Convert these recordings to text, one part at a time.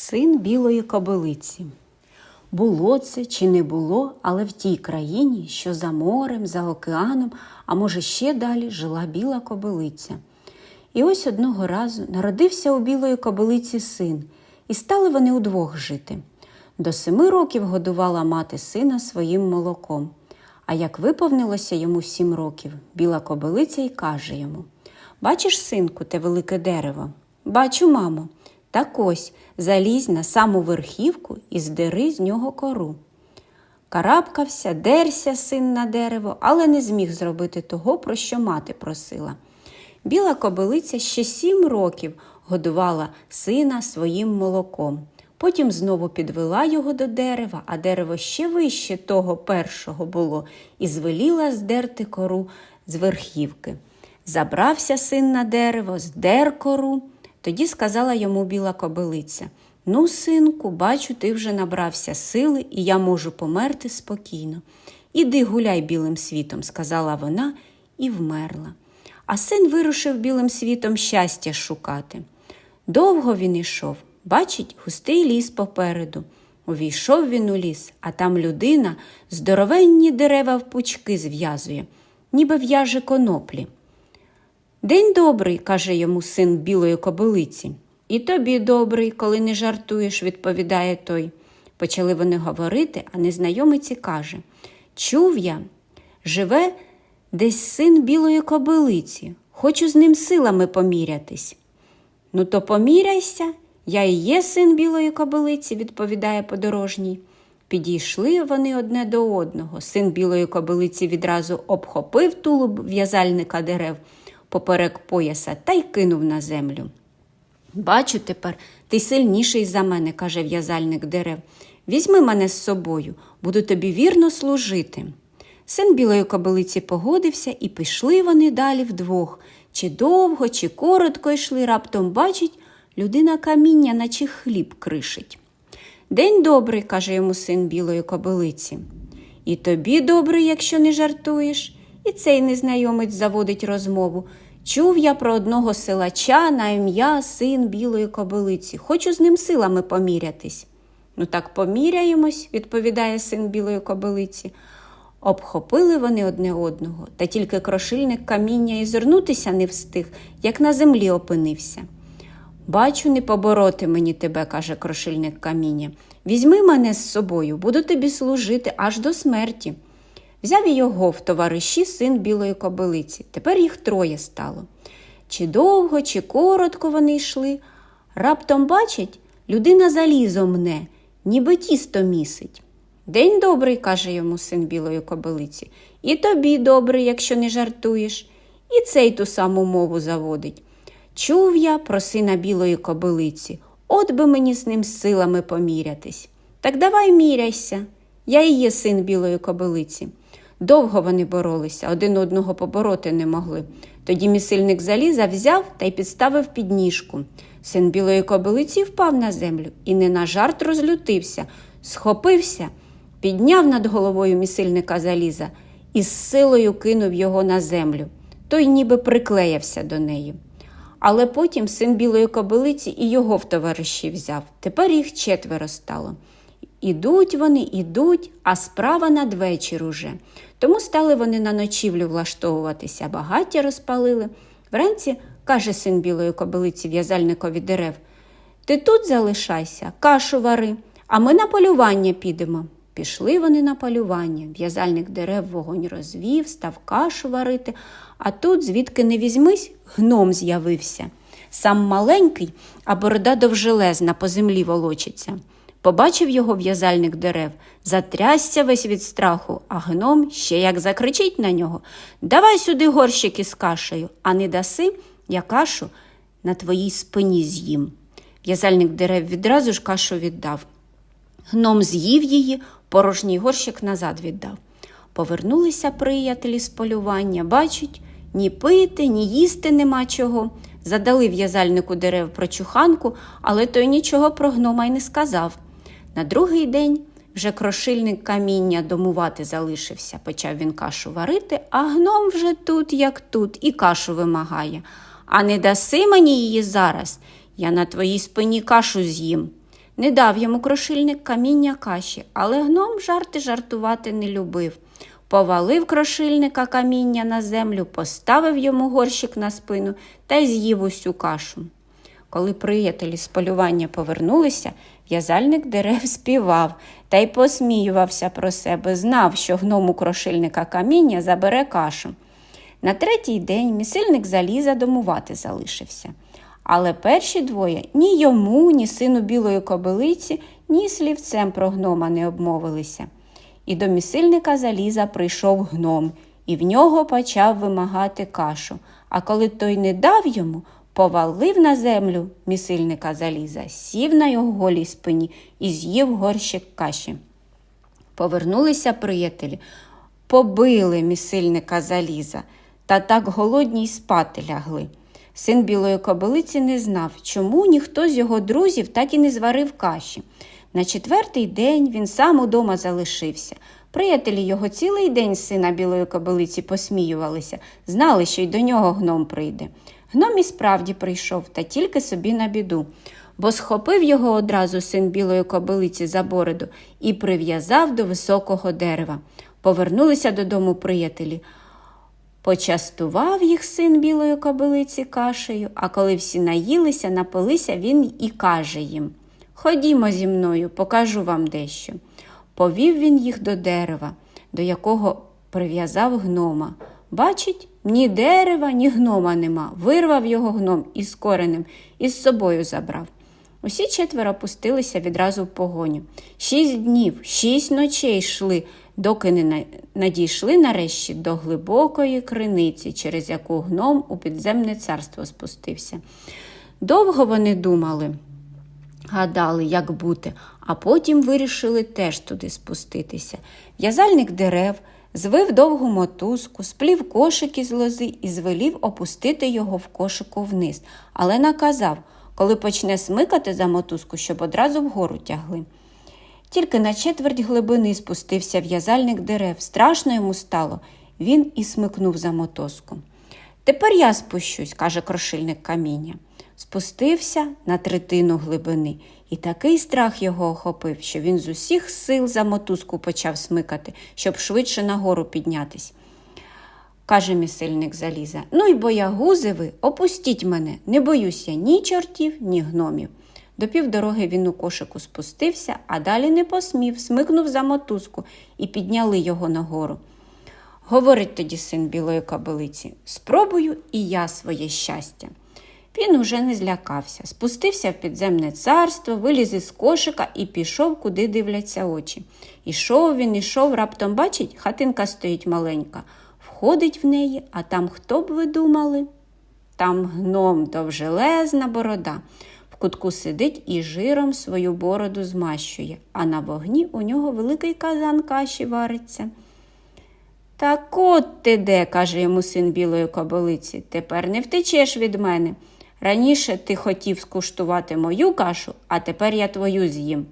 Син білої кобилиці. Було це чи не було, але в тій країні, що за морем, за океаном, а може ще далі жила біла кобилиця. І ось одного разу народився у білої кобилиці син, і стали вони удвох жити. До семи років годувала мати сина своїм молоком. А як виповнилося йому сім років, біла кобилиця й каже йому Бачиш, синку, те велике дерево? Бачу, мамо. Так ось залізь на саму верхівку і здери з нього кору. Карабкався, дерся син на дерево, але не зміг зробити того, про що мати просила. Біла кобилиця ще сім років годувала сина своїм молоком. Потім знову підвела його до дерева, а дерево ще вище того першого було, і звеліла здерти кору з верхівки. Забрався син на дерево, здер кору. Тоді сказала йому біла кобилиця Ну, синку, бачу, ти вже набрався сили, і я можу померти спокійно. Іди гуляй білим світом, сказала вона і вмерла. А син вирушив білим світом щастя шукати. Довго він ішов, бачить густий ліс попереду. Увійшов він у ліс, а там людина здоровенні дерева в пучки зв'язує, ніби в'яже коноплі. День добрий, каже йому син білої кобилиці. І тобі добрий, коли не жартуєш, відповідає той. Почали вони говорити, а незнайомиці каже Чув я, живе десь син білої кобилиці, хочу з ним силами помірятись. Ну, то поміряйся, я і є син білої кобилиці, відповідає подорожній. Підійшли вони одне до одного. Син білої кобилиці відразу обхопив тулуб в'язальника дерев поперек пояса та й кинув на землю. Бачу тепер, ти сильніший за мене, каже в'язальник дерев. Візьми мене з собою, буду тобі вірно служити. Син білої кобилиці погодився, і пішли вони далі вдвох. Чи довго, чи коротко йшли, раптом бачить, людина каміння, наче хліб кришить. День добрий, каже йому син білої кобилиці. І тобі добрий, якщо не жартуєш. І цей незнайомець заводить розмову. Чув я про одного силача на ім'я син білої кобилиці. Хочу з ним силами помірятись. Ну так поміряємось, відповідає син білої кобилиці. Обхопили вони одне одного, та тільки крошильник каміння і зернутися не встиг, як на землі опинився. Бачу, не побороти мені тебе, каже крошильник каміння. Візьми мене з собою, буду тобі служити аж до смерті. Взяв його в товариші син білої кобилиці. Тепер їх троє стало. Чи довго, чи коротко вони йшли. Раптом бачить, людина залізо мне, ніби тісто місить. День добрий, каже йому син білої кобилиці, і тобі добрий, якщо не жартуєш, і цей ту саму мову заводить. Чув я про сина білої кобилиці, от би мені з ним силами помірятись. Так давай міряйся. Я і є син білої кобилиці. Довго вони боролися, один одного побороти не могли. Тоді місильник заліза взяв та й підставив підніжку. Син білої кобилиці впав на землю і не на жарт розлютився, схопився, підняв над головою місильника заліза і з силою кинув його на землю. Той ніби приклеявся до неї. Але потім син білої кобилиці і його в товариші взяв. Тепер їх четверо стало. Ідуть вони, ідуть, а справа надвечір уже. Тому стали вони на ночівлю влаштовуватися, багаття розпалили. Вранці каже син білої кобилиці в'язальникові дерев Ти тут залишайся, кашу вари, а ми на полювання підемо. Пішли вони на полювання. В'язальник дерев вогонь розвів, став кашу варити, а тут, звідки не візьмись, гном з'явився. Сам маленький, а борода довжелезна по землі волочиться. Побачив його в'язальник дерев, затрясся весь від страху, а гном ще як закричить на нього Давай сюди горщик із кашею, а не даси, я кашу на твоїй спині з'їм. В'язальник дерев відразу ж кашу віддав. Гном з'їв її, порожній горщик назад віддав. Повернулися приятелі з полювання, бачать, ні пити, ні їсти нема чого. Задали в'язальнику дерев про чуханку, але той нічого про гнома й не сказав. На другий день вже крошильник каміння домувати залишився, почав він кашу варити, а гном вже тут, як тут, і кашу вимагає. А не даси мені її зараз, я на твоїй спині кашу з'їм. Не дав йому крошильник каміння каші, але гном жарти жартувати не любив. Повалив крошильника каміння на землю, поставив йому горщик на спину та й з'їв усю кашу. Коли приятелі з полювання повернулися, в'язальник дерев співав та й посміювався про себе, знав, що гном у крошильника каміння забере кашу. На третій день місильник заліза домувати залишився. Але перші двоє ні йому, ні сину білої кобилиці, ні слівцем про гнома не обмовилися. І до місильника заліза прийшов гном, і в нього почав вимагати кашу. А коли той не дав йому, повалив на землю місильника заліза, сів на його голій спині і з'їв горщик каші. Повернулися приятелі, побили місильника заліза, та так голодні й спати лягли. Син білої кобилиці не знав, чому ніхто з його друзів так і не зварив каші. На четвертий день він сам удома залишився. Приятелі його цілий день сина білої кобилиці посміювалися, знали, що й до нього гном прийде. Гном і справді прийшов, та тільки собі на біду, бо схопив його одразу син білої кобилиці за бороду і прив'язав до високого дерева. Повернулися додому приятелі. Почастував їх син білої кобилиці кашею, а коли всі наїлися, напилися, він і каже їм Ходімо зі мною, покажу вам дещо. Повів він їх до дерева, до якого прив'язав гнома. Бачить, ні дерева, ні гнома нема. Вирвав його гном із коренем і з собою забрав. Усі четверо пустилися відразу в погоню. Шість днів, шість ночей йшли, доки не надійшли нарешті до глибокої криниці, через яку гном у підземне царство спустився. Довго вони думали, гадали, як бути, а потім вирішили теж туди спуститися. В'язальник дерев звив довгу мотузку, сплів кошик із лози і звелів опустити його в кошику вниз, але наказав, коли почне смикати за мотузку, щоб одразу вгору тягли. Тільки на четверть глибини спустився в'язальник дерев. Страшно йому стало. Він і смикнув за мотузку. Тепер я спущусь, каже крошильник каміння. Спустився на третину глибини, і такий страх його охопив, що він з усіх сил за мотузку почав смикати, щоб швидше нагору піднятись. Каже місильник заліза. Ну й боягузи ви, опустіть мене, не боюся ні чортів, ні гномів. До півдороги він у кошику спустився, а далі не посмів, смикнув за мотузку і підняли його нагору. Говорить тоді син білої кобилиці спробую і я своє щастя. Він уже не злякався, спустився в підземне царство, виліз із кошика і пішов, куди дивляться очі. Ішов він, ішов, раптом бачить, хатинка стоїть маленька. Входить в неї, а там хто б ви думали? Там гном довжелезна борода. В кутку сидить і жиром свою бороду змащує, а на вогні у нього великий казан каші вариться. Так от ти де, каже йому син білої кобилиці, тепер не втечеш від мене. Раніше ти хотів скуштувати мою кашу, а тепер я твою з'їм.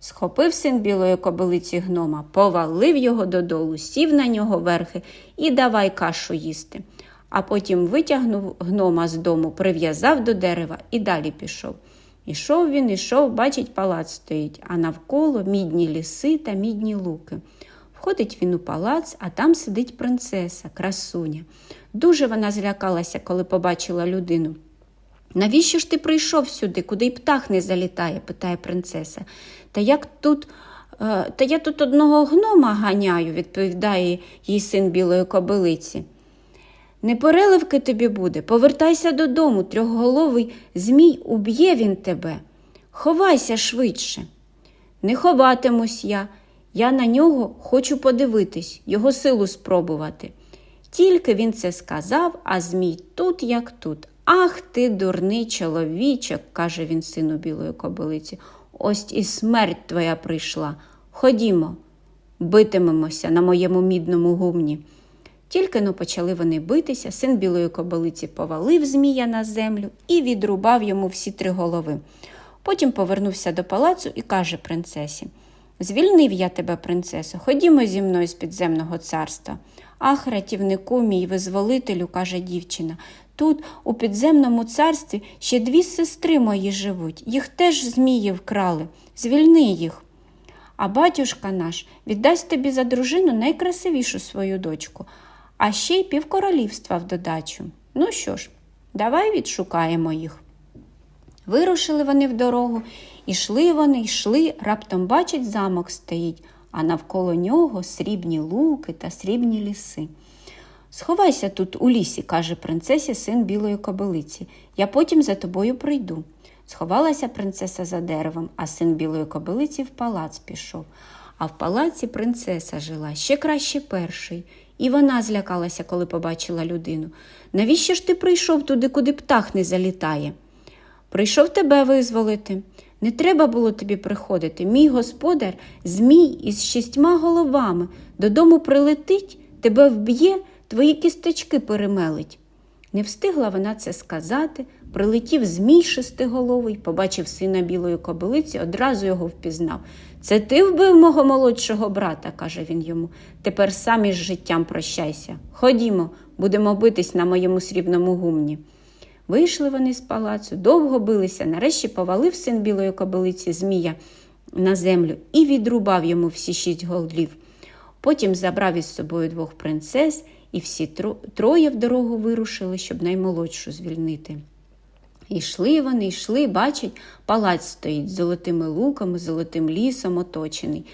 Схопив син білої кобилиці гнома, повалив його додолу, сів на нього верхи і давай кашу їсти. А потім витягнув гнома з дому, прив'язав до дерева і далі пішов. Ішов він, ішов, бачить, палац стоїть, а навколо мідні ліси та мідні луки. Входить він у палац, а там сидить принцеса, красуня. Дуже вона злякалася, коли побачила людину. Навіщо ж ти прийшов сюди, куди й птах не залітає? питає принцеса. Та як тут, е, та я тут одного гнома ганяю, відповідає їй син білої кобилиці. Не переливки тобі буде, повертайся додому, трьохголовий змій уб'є він тебе. Ховайся швидше. Не ховатимусь я. Я на нього хочу подивитись, його силу спробувати. Тільки він це сказав, а Змій тут, як тут. Ах ти, дурний чоловічок, каже він сину білої кобилиці. Ось і смерть твоя прийшла. Ходімо, битимемося на моєму мідному гумні. Тільки но почали вони битися, син білої кобилиці повалив Змія на землю і відрубав йому всі три голови. Потім повернувся до палацу і каже принцесі Звільнив я тебе, принцесо, ходімо зі мною з підземного царства. Ах, рятівнику мій визволителю, каже дівчина. Тут, у підземному царстві, ще дві сестри мої живуть. Їх теж змії вкрали. Звільни їх. А батюшка наш віддасть тобі за дружину найкрасивішу свою дочку, а ще й півкоролівства в додачу. Ну що ж, давай відшукаємо їх. Вирушили вони в дорогу, ішли вони, йшли, раптом бачать, замок стоїть, а навколо нього срібні луки та срібні ліси. Сховайся тут у лісі, каже принцесі син білої кобилиці. Я потім за тобою прийду. Сховалася принцеса за деревом, а син білої кобилиці в палац пішов. А в палаці принцеса жила ще краще перший. І вона злякалася, коли побачила людину. Навіщо ж ти прийшов туди, куди птах не залітає? Прийшов тебе визволити. Не треба було тобі приходити. Мій господар, змій із шістьма головами, додому прилетить, тебе вб'є, твої кісточки перемелить. Не встигла вона це сказати. Прилетів змій шестиголовий, побачив сина білої кобилиці, одразу його впізнав. Це ти вбив мого молодшого брата, каже він йому. Тепер сам із життям прощайся. Ходімо, будемо битись на моєму срібному гумні. Вийшли вони з палацу, довго билися, нарешті повалив син білої кобилиці Змія на землю і відрубав йому всі шість голів. Потім забрав із собою двох принцес, і всі тро- троє в дорогу вирушили, щоб наймолодшу звільнити. Йшли вони, йшли, бачать, палац стоїть з золотими луками, золотим лісом оточений.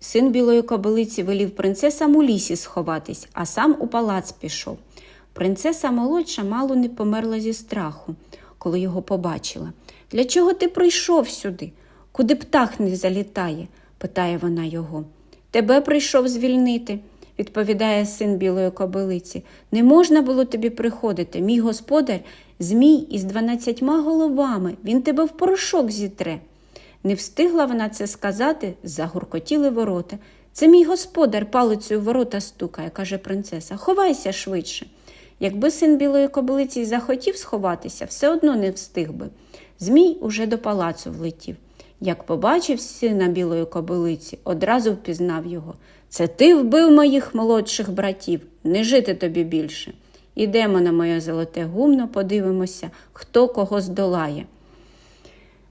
Син білої кобилиці велів принцесам у лісі сховатись, а сам у палац пішов. Принцеса молодша мало не померла зі страху, коли його побачила. Для чого ти прийшов сюди? Куди птах не залітає? питає вона його. Тебе прийшов звільнити, відповідає син білої кобилиці. Не можна було тобі приходити. Мій господар змій із дванадцятьма головами, він тебе в порошок зітре. Не встигла вона це сказати, загуркотіли ворота. Це мій господар палицею ворота стукає, каже принцеса. Ховайся швидше. Якби син білої кобилиці захотів сховатися, все одно не встиг би. Змій уже до палацу влетів. Як побачив сина білої кобилиці, одразу впізнав його. Це ти вбив моїх молодших братів, не жити тобі більше. Ідемо на моє золоте гумно, подивимося, хто кого здолає.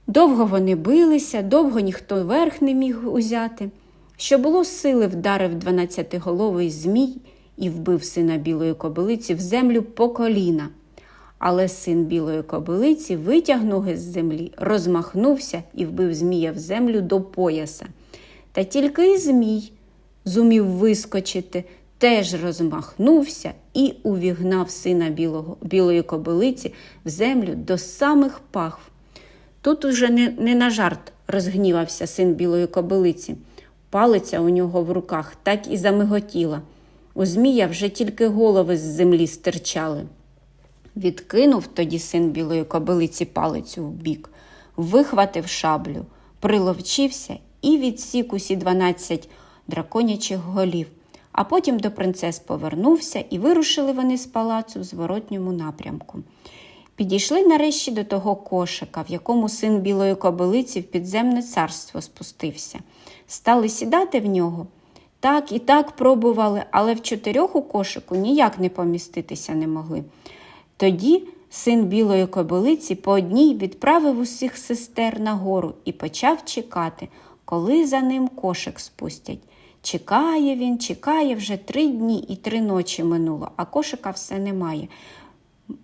Довго вони билися, довго ніхто верх не міг узяти. Що було сили, вдарив дванадцятиголовий змій і вбив сина білої кобилиці в землю по коліна. Але син білої кобилиці витяг ноги з землі, розмахнувся і вбив змія в землю до пояса. Та тільки й змій зумів вискочити, теж розмахнувся і увігнав сина білого, білої кобилиці в землю до самих пахв. Тут уже не, не на жарт розгнівався син білої кобилиці. Палиця у нього в руках так і замиготіла. У Змія вже тільки голови з землі стирчали. Відкинув тоді син білої кобилиці палицю в бік, вихватив шаблю, приловчився і відсік усі дванадцять драконячих голів. А потім до принцес повернувся і вирушили вони з палацу в зворотньому напрямку. Підійшли нарешті до того кошика, в якому син білої кобилиці в підземне царство спустився. Стали сідати в нього. Так і так пробували, але в чотирьох у кошику ніяк не поміститися не могли. Тоді син білої кобилиці по одній відправив усіх сестер нагору і почав чекати, коли за ним кошик спустять. Чекає він, чекає вже три дні і три ночі минуло, а кошика все немає.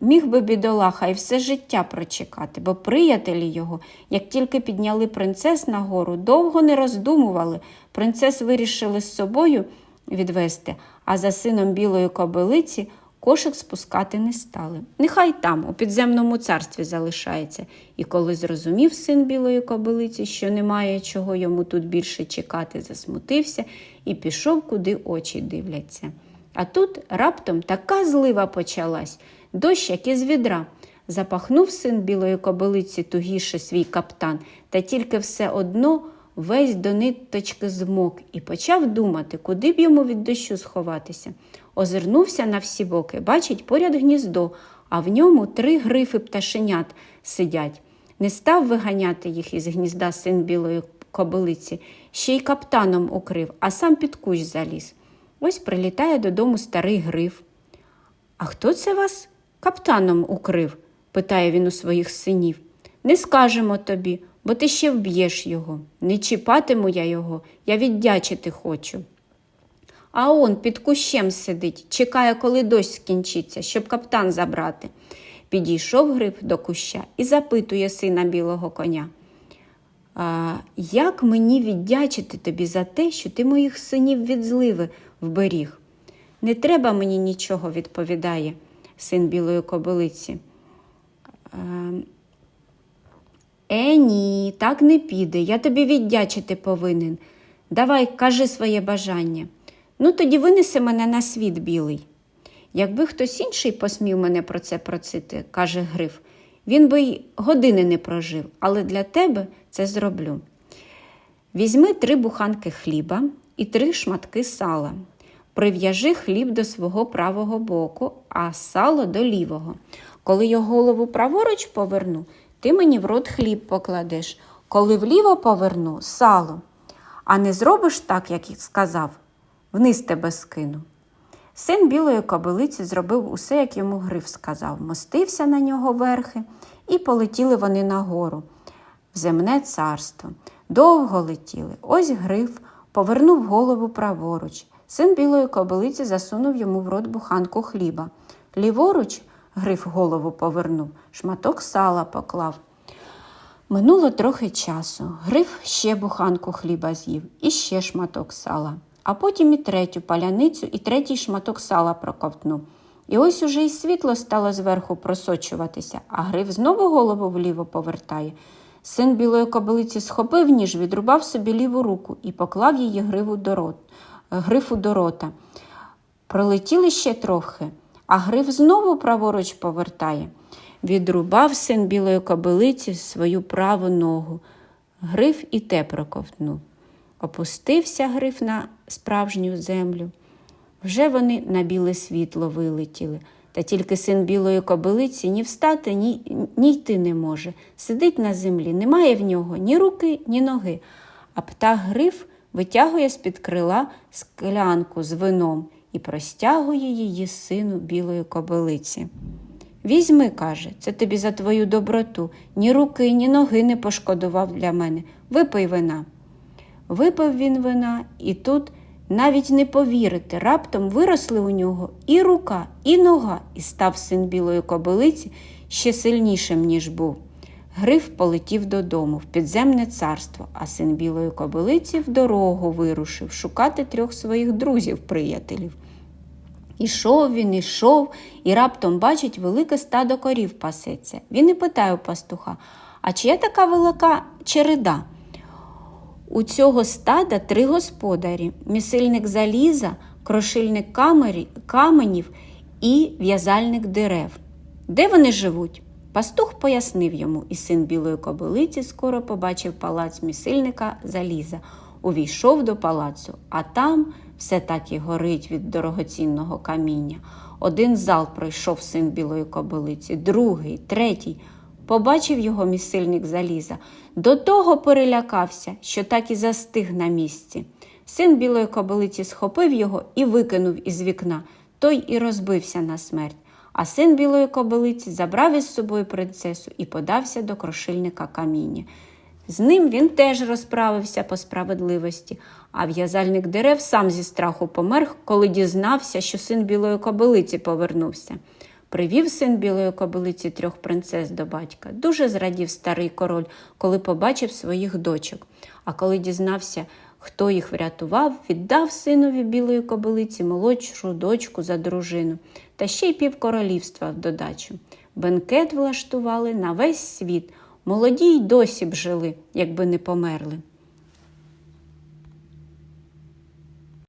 Міг би бідолаха і все життя прочекати, бо приятелі його, як тільки підняли принцес нагору, довго не роздумували. Принцес вирішили з собою відвести, а за сином білої кобилиці кошик спускати не стали. Нехай там, у підземному царстві залишається. І коли зрозумів син білої кобилиці, що немає чого йому тут більше чекати, засмутився і пішов, куди очі дивляться. А тут раптом така злива почалась, дощ, як із відра. Запахнув син білої кобилиці тугіше свій каптан, та тільки все одно весь до ниточки змок і почав думати, куди б йому від дощу сховатися. Озирнувся на всі боки, бачить поряд гніздо, а в ньому три грифи пташенят сидять. Не став виганяти їх із гнізда син білої кобилиці, ще й каптаном укрив, а сам під кущ заліз. Ось прилітає додому старий гриф. А хто це вас каптаном укрив? питає він у своїх синів. Не скажемо тобі, бо ти ще вб'єш його. Не чіпатиму я його, я віддячити хочу. А он під кущем сидить, чекає, коли дощ скінчиться, щоб каптан забрати. Підійшов гриф до куща і запитує сина білого коня. А, як мені віддячити тобі за те, що ти моїх синів від зливи вберіг? Не треба мені нічого, відповідає син білої кобилиці. Е, ні, так не піде. Я тобі віддячити повинен. Давай, кажи своє бажання. Ну, тоді винеси мене на світ білий. Якби хтось інший посмів мене про це просити, каже Гриф, він би й години не прожив, але для тебе це зроблю. Візьми три буханки хліба і три шматки сала. Прив'яжи хліб до свого правого боку, а сало до лівого. Коли я голову праворуч поверну, ти мені в рот хліб покладеш. Коли вліво поверну сало. А не зробиш так, як сказав, вниз тебе скину. Син білої кобилиці зробив усе, як йому гриф сказав, мостився на нього верхи, і полетіли вони нагору, в земне царство. Довго летіли. Ось гриф повернув голову праворуч. Син білої кобилиці засунув йому в рот буханку хліба. Ліворуч гриф голову повернув, шматок сала поклав. Минуло трохи часу. Гриф ще буханку хліба з'їв і ще шматок сала, а потім і третю паляницю, і третій шматок сала проковтнув. І ось уже й світло стало зверху просочуватися, а гриф знову голову вліво повертає. Син білої кобилиці схопив ніж, відрубав собі ліву руку і поклав її гриву до рот, грифу до рота. Пролетіли ще трохи, а гриф знову праворуч повертає. Відрубав син білої кобилиці свою праву ногу. Гриф і те проковтнув. Опустився гриф на справжню землю. Вже вони на біле світло вилетіли. Та тільки син білої кобилиці ні встати, ні, ні йти не може. Сидить на землі, немає в нього ні руки, ні ноги. А птах гриф витягує з-під крила склянку з вином і простягує її сину білої кобилиці. Візьми, каже, це тобі за твою доброту. Ні руки, ні ноги не пошкодував для мене. Випий вина. Випив він вина, і тут навіть не повірити, раптом виросли у нього і рука, і нога, і став син білої кобилиці ще сильнішим, ніж був. Гриф полетів додому, в підземне царство, а син білої кобилиці в дорогу вирушив шукати трьох своїх друзів-приятелів. Ішов він, ішов, і раптом бачить велике стадо корів пасеться. Він і питає у пастуха, а чи є така велика череда? У цього стада три господарі місильник заліза, крошильник камері, каменів і в'язальник дерев. Де вони живуть? Пастух пояснив йому, і син білої кобилиці скоро побачив палац місильника заліза, увійшов до палацу, а там все так і горить від дорогоцінного каміння. Один зал пройшов син білої кобилиці, другий, третій. Побачив його місильник заліза, до того перелякався, що так і застиг на місці. Син білої кобилиці схопив його і викинув із вікна, той і розбився на смерть. А син білої кобилиці забрав із собою принцесу і подався до крошильника каміння. З ним він теж розправився по справедливості, а в'язальник дерев сам зі страху помер, коли дізнався, що син білої кобилиці повернувся. Привів син білої кобилиці трьох принцес до батька. Дуже зрадів старий король, коли побачив своїх дочок. А коли дізнався, хто їх врятував, віддав синові білої кобилиці молодшу дочку за дружину та ще й півкоролівства в додачу. Бенкет влаштували на весь світ. Молоді й досі б жили, якби не померли.